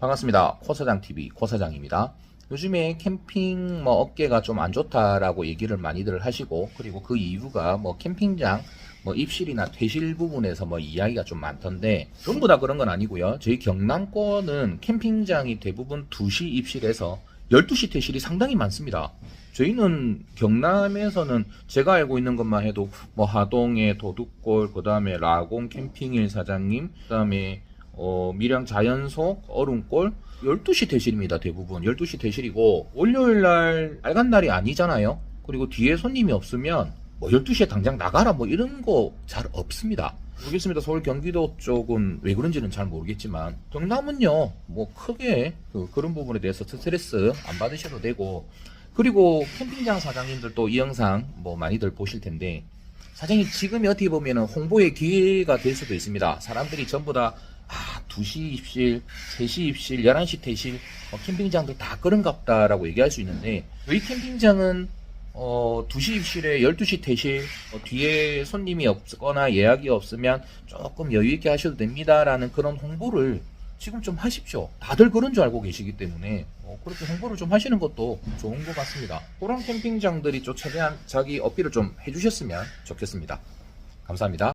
반갑습니다. 코사장TV 코사장입니다. 요즘에 캠핑 뭐 업계가 좀 안 좋다라고 얘기를 많이들 하시고 그리고 그 이유가 뭐 캠핑장 뭐 입실이나 퇴실 부분에서 뭐 이야기가 좀 많던데 전부 다 그런 건 아니고요. 저희 경남권은 캠핑장이 대부분 2시 입실에서 12시 퇴실이 상당히 많습니다. 저희는 경남에서는 제가 알고 있는 것만 해도 뭐 하동의 도둑골, 그 다음에 라공 캠핑일 사장님, 그 다음에 어, 밀양 자연속, 얼음골 12시 퇴실입니다. 대부분 12시 퇴실이고 월요일 날 빨간 날이 아니잖아요. 그리고 뒤에 손님이 없으면 뭐 12시에 당장 나가라 뭐 이런 거 잘 없습니다. 모르겠습니다. 서울 경기도 쪽은 왜 그런지는 잘 모르겠지만 경남은요 뭐 크게 그, 그런 부분에 대해서 스트레스 안 받으셔도 되고 그리고 캠핑장 사장님들도 이 영상 뭐 많이들 보실 텐데 사장님 지금이 어떻게 보면 홍보의 기회가 될 수도 있습니다. 사람들이 전부 다 아, 2시 입실, 3시 입실, 11시 퇴실, 어, 캠핑장들 다 그런갑다라고 얘기할 수 있는데 저희 캠핑장은 어, 2시 입실에 12시 퇴실, 어, 뒤에 손님이 없거나 예약이 없으면 조금 여유있게 하셔도 됩니다라는 그런 홍보를 지금 좀 하십시오. 다들 그런 줄 알고 계시기 때문에 어, 그렇게 홍보를 좀 하시는 것도 좋은 것 같습니다. 그런 캠핑장들이 좀 최대한 자기 어필을 좀 해주셨으면 좋겠습니다. 감사합니다.